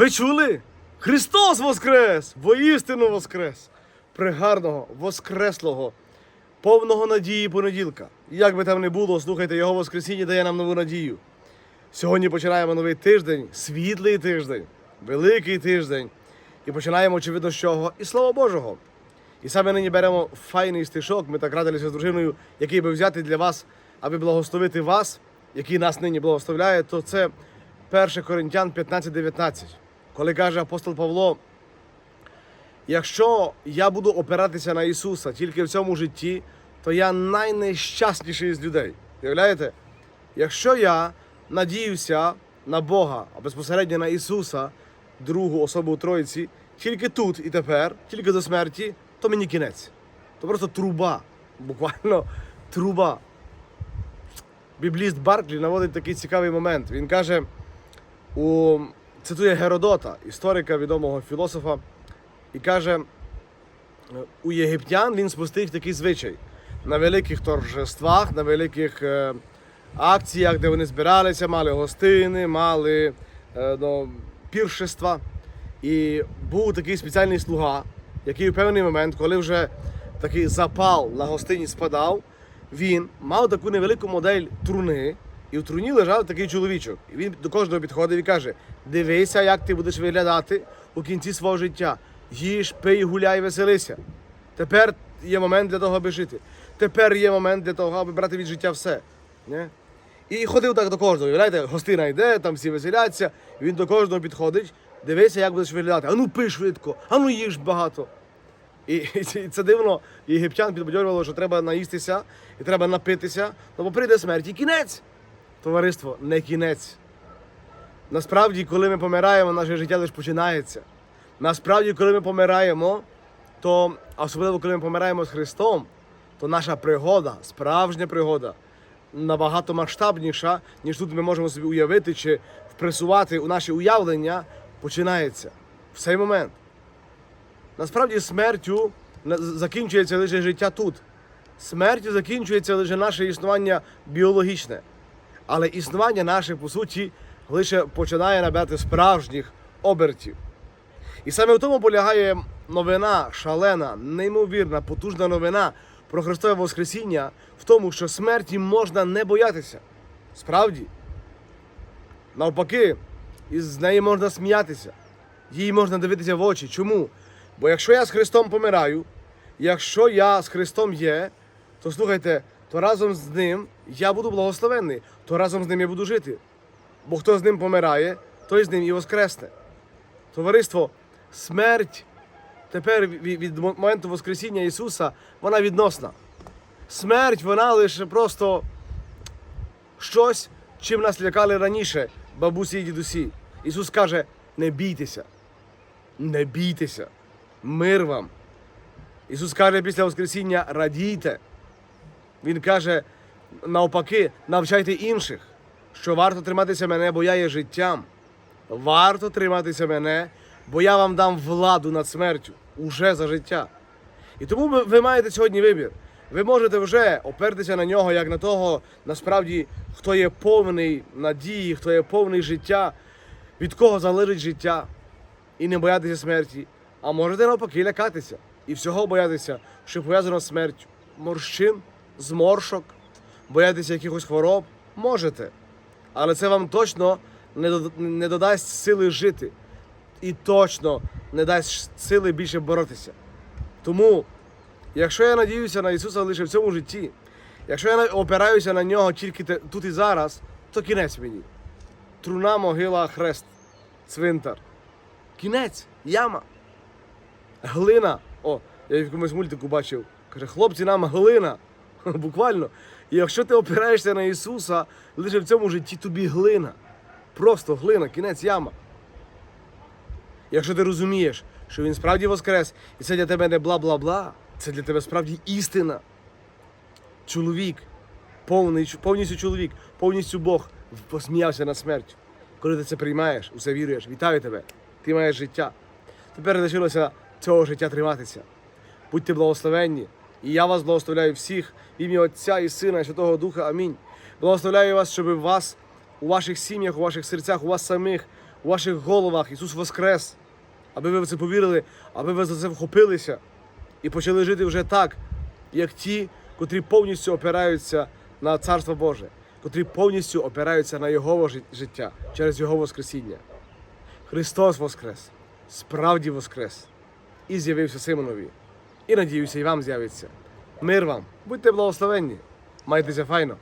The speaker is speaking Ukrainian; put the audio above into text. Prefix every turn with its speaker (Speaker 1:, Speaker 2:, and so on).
Speaker 1: Ви чули? Христос Воскрес! Воістину Воскрес! Пригарного, воскреслого, повного надії понеділка. Як би там не було, слухайте, його Воскресіння дає нам нову надію. Сьогодні починаємо новий тиждень, світлий тиждень, великий тиждень. І починаємо, очевидно, з чого? І слава Божого. І саме нині беремо файний стишок. Ми так радилися з дружиною, який би взяти для вас, аби благословити вас, який нас нині благословляє, то це 1 Коринтян 15-19. Коли каже апостол Павло, якщо я буду опиратися на Ісуса тільки в цьому житті, то я найнещасніший з людей. Уявляєте? Якщо я надіюся на Бога, а безпосередньо на Ісуса, другу особу у Троїці, тільки тут і тепер, тільки до смерті, то мені кінець. То просто труба. Буквально труба. Бібліст Барклі наводить такий цікавий момент. Він каже, у, цитує Геродота, історика відомого філософа, і каже, у єгиптян він спустив такий звичай. На великих торжествах, на великих е, акціях, де вони збиралися, мали гостини, мали е, ну, піршества. І був такий спеціальний слуга, який в певний момент, коли вже такий запал на гостині спадав, він мав таку невелику модель труни, і в труні лежав такий чоловічок. І він до кожного підходив і каже: дивися, як ти будеш виглядати у кінці свого життя. Їж, пий, гуляй, веселися. Тепер є момент для того, аби жити. Тепер є момент для того, аби брати від життя все. Не? І ходив так до кожного. Уявляєте, гостина йде, там всі веселяться, він до кожного підходить, дивися, як будеш виглядати. Ану пий швидко, ану їж багато. І, і це- дивно, єгиптян підбадьорювало, що треба наїстися і треба напитися, бо прийде смерть і кінець. Товариство, не кінець. Насправді, коли ми помираємо, наше життя лише починається. Насправді, коли ми помираємо, то особливо коли ми помираємо з Христом, то наша пригода, справжня пригода, набагато масштабніша, ніж тут ми можемо собі уявити чи впресувати у наше уявлення, починається в цей момент. Насправді смертю закінчується лише життя тут. Смертю закінчується лише наше існування біологічне. Але існування наше, по суті, лише починає набирати справжніх обертів. І саме в тому полягає новина, шалена, неймовірна, потужна новина про Христове Воскресіння в тому, що смерті можна не боятися. Справді. Навпаки, із неї можна сміятися, їй можна дивитися в очі. Чому? Бо якщо я з Христом помираю, якщо я з Христом є, то слухайте, то разом з ним я буду благословенний, то разом з ним я буду жити. Бо хто з ним помирає, той з ним і воскресне. Товариство, смерть тепер від, моменту Воскресіння Ісуса, вона відносна. Смерть, вона лише просто щось, чим нас лякали раніше бабусі і дідусі. Ісус каже: не бійтеся, не бійтеся, мир вам. Ісус каже після Воскресіння радійте. Він каже, навпаки, навчайте інших, що варто триматися мене, бо я є життям. Варто триматися мене, бо я вам дам владу над смертю уже за життя. І тому ви, маєте сьогодні вибір. Ви можете вже опертися на нього, як на того, насправді, хто є повний надії, хто є повний життя, від кого залежить життя, і не боятися смерті. А можете навпаки лякатися і всього боятися, що пов'язано з смертю. Морщин, зморшок, боятися якихось хвороб можете. Але це вам точно не дод- не додасть сили жити і точно не дасть сили більше боротися. Тому, якщо я надіюся на Ісуса лише в цьому житті, якщо я опираюся на нього тільки тут і зараз, то кінець мені. Труна, могила, хрест, цвинтар. Кінець, яма. Глина. О, я в якомусь мультику бачив. Каже, хлопці, нам глина. Буквально. І якщо ти опираєшся на Ісуса, лише в цьому житті тобі глина. Просто глина, кінець яма. Якщо ти розумієш, що він справді воскрес, і це для тебе не бла-бла-бла, це для тебе справді істина. Чоловік, повний, повністю чоловік, повністю Бог посміявся над смертю. Коли ти це приймаєш, у це віруєш, вітаю тебе, ти маєш життя. Тепер лишилося цього життя триматися. Будьте благословенні. І я вас благословляю всіх в ім'я Отця і Сина і Святого Духа. Амінь. Благословляю вас, щоб вас у ваших сім'ях, у ваших серцях, у вас самих у ваших головах Ісус Воскрес, аби ви в це повірили, аби ви за це вхопилися і почали жити вже так, як ті, котрі повністю опираються на Царство Боже, котрі повністю опираються на Його життя через Його Воскресіння. Христос Воскрес, справді Воскрес, і з'явився Симонові. І надіюся, і вам з'явиться. Мир вам, будьте благословенні, майтеся файно.